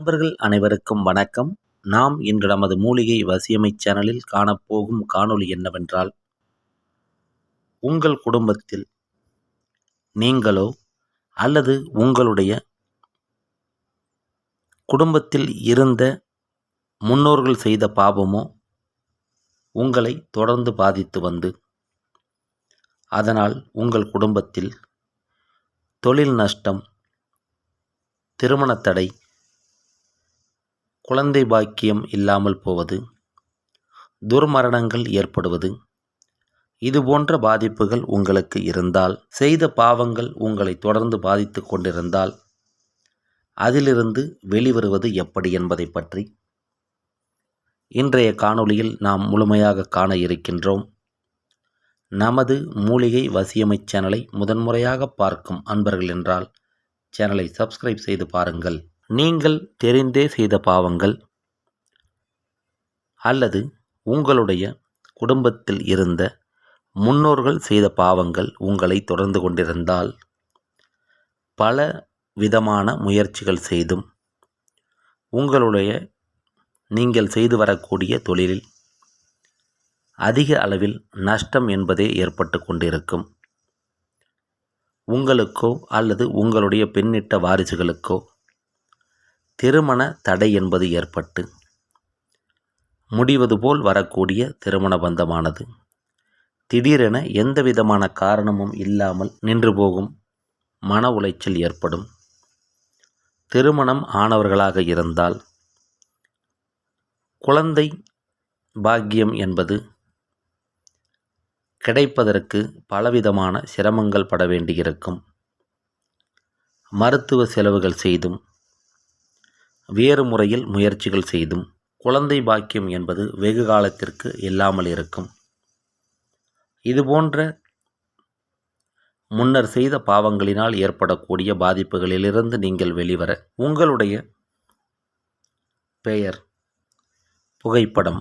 நண்பர்கள் அனைவருக்கும் வணக்கம். நாம் இன்று நமது மூலிகை வசியமை சேனலில் காணப்போகும் காணொளி என்னவென்றால் உங்கள் குடும்பத்தில் நீங்களோ அல்லது உங்களுடைய குடும்பத்தில் இருந்த முன்னோர்கள் செய்த பாவமோ உங்களை தொடர்ந்து பாதித்து வந்து அதனால் உங்கள் குடும்பத்தில் தொழில் நஷ்டம் திருமணத் தடை குழந்தை பாக்கியம் இல்லாமல் போவது துர்மரணங்கள் ஏற்படுவது இதுபோன்ற பாதிப்புகள் உங்களுக்கு இருந்தால் செய்த பாவங்கள் உங்களை தொடர்ந்து பாதித்து கொண்டிருந்தால் அதிலிருந்து வெளிவருவது எப்படி என்பதை பற்றி இன்றைய காணொளியில் நாம் முழுமையாக காண இருக்கின்றோம். நமது மூலிகை வசியமை சேனலை முதன்முறையாக பார்க்கும் அன்பர்கள் என்றால் சேனலை சப்ஸ்கிரைப் செய்து பாருங்கள். நீங்கள் தெரிந்தே செய்த பாவங்கள் அல்லது உங்களுடைய குடும்பத்தில் இருந்த முன்னோர்கள் செய்த பாவங்கள் உங்களை தொடர்ந்து கொண்டிருந்தால் பல விதமான முயற்சிகள் செய்தும் உங்களுடைய நீங்கள் செய்து வரக்கூடிய தொழிலில் அதிக அளவில் நஷ்டம் என்பதே ஏற்பட்டு கொண்டிருக்கும். உங்களுக்கோ அல்லது உங்களுடைய பின்னிட்ட வாரிசுகளுக்கோ திருமண தடை என்பது ஏற்பட்டு முடிவது போல் வரக்கூடிய திருமண பந்தமானது. திடீரென எந்த விதமான காரணமும் இல்லாமல் நின்று போகும் மன உளைச்சல் ஏற்படும். திருமணம் ஆனவர்களாக இருந்தால் குழந்தை பாக்கியம் என்பது கிடைப்பதற்கு பலவிதமான சிரமங்கள் பட வேண்டியிருக்கும். மருத்துவ செலவுகள் செய்தும் வேறு முறையில் முயற்சிகள் செய்தும் குழந்தை பாக்கியம் என்பது வெகு காலத்திற்கு இல்லாமல் இருக்கும். இதுபோன்ற முன்னர் செய்த பாவங்களினால் ஏற்படக்கூடிய பாதிப்புகளிலிருந்து நீங்கள் வெளிவர உங்களுடைய பெயர் புகைப்படம்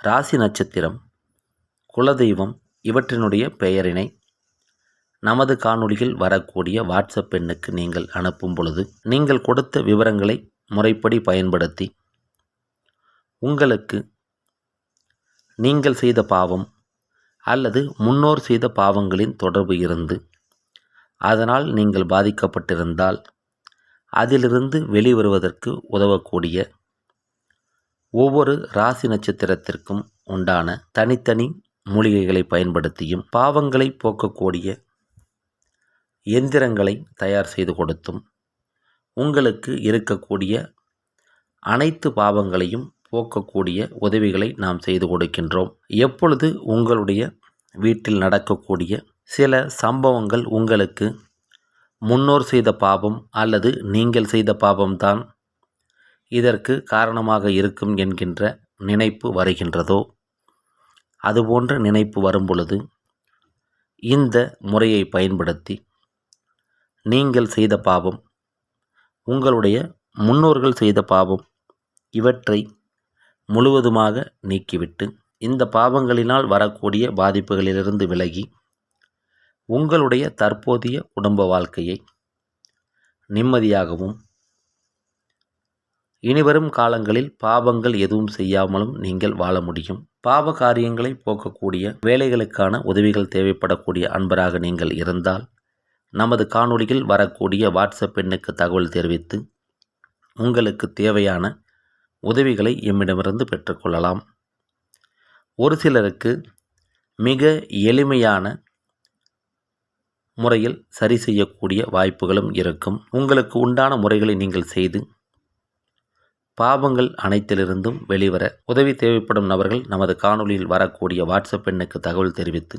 ராசி நட்சத்திரம் குலதெய்வம் இவற்றினுடைய பெயரினை நமது காணொளியில் வரக்கூடிய வாட்ஸ்அப் எண்ணுக்கு நீங்கள் அனுப்பும் பொழுது நீங்கள் கொடுத்த விவரங்களை முறைப்படி பயன்படுத்தி. உங்களுக்கு நீங்கள் செய்த பாவம் அல்லது முன்னோர் செய்த பாவங்களின் தொடர்பு இருந்து அதனால் நீங்கள் பாதிக்கப்பட்டிருந்தால் அதிலிருந்து வெளிவருவதற்கு உதவக்கூடிய ஒவ்வொரு ராசி நட்சத்திரத்திற்கும் உண்டான தனித்தனி மூலிகைகளை பயன்படுத்தியும் பாவங்களை போக்கக்கூடிய எந்திரங்களை தயார் செய்து கொடுத்தும் உங்களுக்கு இருக்கக்கூடிய அனைத்து பாவங்களையும் போக்கக்கூடிய உதவிகளை நாம் செய்து கொடுக்கின்றோம். எப்பொழுது உங்களுடைய வீட்டில் நடக்கக்கூடிய சில சம்பவங்கள் உங்களுக்கு முன்னோர் செய்த பாவம் அல்லது நீங்கள் செய்த பாவம்தான் இதற்கு காரணமாக இருக்கும் என்கின்ற நினைப்பு வருகின்றதோ? அதுபோன்ற நினைப்பு வரும் பொழுது இந்த முறையை பயன்படுத்தி நீங்கள் செய்த பாவம் உங்களுடைய முன்னோர்கள் செய்த பாவம் இவற்றை முழுவதுமாக நீக்கிவிட்டு இந்த பாவங்களினால் வரக்கூடிய பாதிப்புகளிலிருந்து விலகி உங்களுடைய தற்போதைய குடும்ப வாழ்க்கையை நிம்மதியாகவும் இனிவரும் காலங்களில் பாவங்கள் எதுவும் செய்யாமலும் நீங்கள் வாழ முடியும். பாவ காரியங்களை போக்கக்கூடிய வேலைகளுக்கான உதவிகள் தேவைப்படக்கூடிய அன்பராக நீங்கள் இருந்தால் நமது காணொளியில் வரக்கூடிய வாட்ஸ்அப் எண்ணுக்கு தகவல் தெரிவித்து உங்களுக்கு தேவையான உதவிகளை எம்மிடமிருந்து பெற்றுக்கொள்ளலாம். ஒரு சிலருக்கு மிக எளிமையான முறையில் சரி செய்யக்கூடிய வாய்ப்புகளும் இருக்கும். உங்களுக்கு உண்டான முறைகளை நீங்கள் செய்து பாவங்கள் அனைத்திலிருந்தும் வெளிவர உதவி தேவைப்படும் நபர்கள் நமது காணொலியில் வரக்கூடிய வாட்ஸ்அப் எண்ணுக்கு தகவல் தெரிவித்து